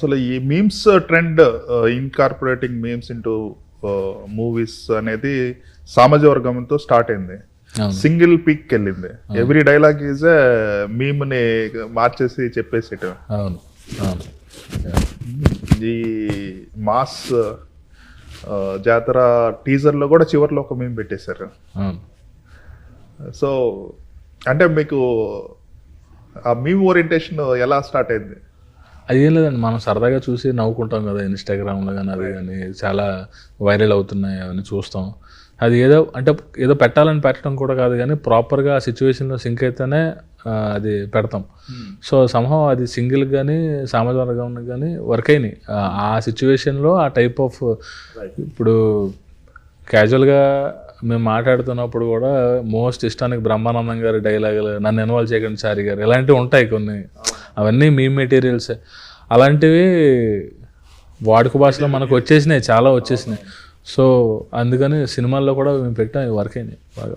అసలు ఈ memes trend incorporating memes into movies అనేది సామాజ వర్గంతో స్టార్ట్ అయింది. సింగిల్ పీక్ వెళ్ళింది. ఎవ్రీ డైలాగ్ ఈజ్ మీమ్ని మార్చేసి చెప్పేసేట అవును. అవును. ఈ మాస్ జాతర టీజర్లో కూడా చివర్లో ఒక మీమ్ పెట్టేశారు. సో అంటే మీకు ఆ మీమ్ ఓరియంటేషన్ ఎలా స్టార్ట్ అయింది? అది ఏం లేదండి మనం సరదాగా చూసి నవ్వుకుంటాం కదా ఇన్స్టాగ్రామ్లో కానీ అది కానీ చాలా వైరల్ అవుతున్నాయి అవన్నీ చూస్తాం. అది ఏదో అంటే ఏదో పెట్టాలని పెట్టడం కూడా కాదు కానీ ప్రాపర్గా ఆ సిచ్యువేషన్లో సింక్ అయితేనే అది పెడతాం. సో సంహం అది సింగిల్ కానీ సామాజిక వర్గం కానీ వర్క్ అయినాయి. ఆ- సిచ్యువేషన్లో ఆ టైప్ ఆఫ్ ఇప్పుడు క్యాజువల్గా మేము మాట్లాడుతున్నప్పుడు కూడా మోస్ట్ ఇష్టానికి బ్రహ్మానందం గారి డైలాగులు నన్ను ఇన్వాల్వ్ చేయకండి చారి గారు ఇలాంటివి ఉంటాయి కొన్ని. అవన్నీ మీ మెటీరియల్సే. అలాంటివి వాడుక భాషలో మనకు వచ్చేసినాయి చాలా వచ్చేసినాయి. సో అందుకని సినిమాల్లో కూడా మేము పెట్టాం వర్క్ అయినాయి బాగా.